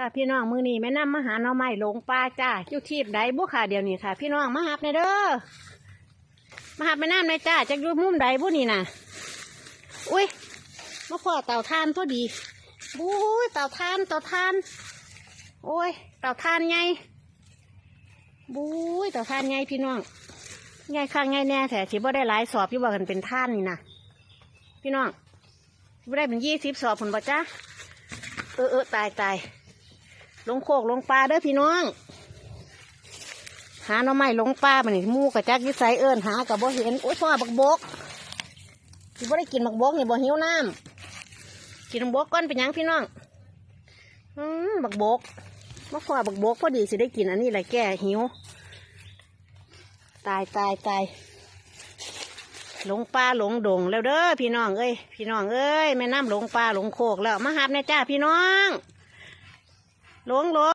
ค่ะพี่น้องมือนี้แม่น้ำมาหาหน่อไม้หลงปลาจ้าอยู่ทีบใดบุค่ะเดี๋ยวนี้ค่ะ พี่น้องมาหับในเด้อมาหับแม่น้ำในอยจ้าจากอยู่มุมใดบุนี่น่ะ อุ้ยมาพอเต่าทานพอดีบุ้ยเต่าทานเต่าทาน โอ้ย เต่าทานไงบุ้ยเต่าทานไงพี่น้องไงข้างไงแน่แต่ที่บ่ได้หลายสอบที่ว่ากันเป็นท่านนี่นะพี่น้องบ่ได้เป็นยี่สิบสอบผลบ่จ้าเออเออตายตาย ลงโคกลงปลาเด้อพี่น้อง หาหน่อไม้ลงปลามันนี่มูกระจักอยิ่ใสเอิญหากับบ่เห็นโอ้ยพ่อบักบกที่บ่ได้กินบักบกนี่บ่หิวน้ำกินบักบกก่อนเป็นยังพี่น้องอืมบักบกมาพ่อบักบกพอดีสิได้กินอันนี้แหละแก้หิว ตายตายตายหลงปลาหลงดงแล้วเด้อพี่น้องเอ้ยพี่น้องเอ้ยแม่น้ำหลงปลาหลงโคกแล้วมาหับแน่จ้าพี่น้อง หลวงหลวง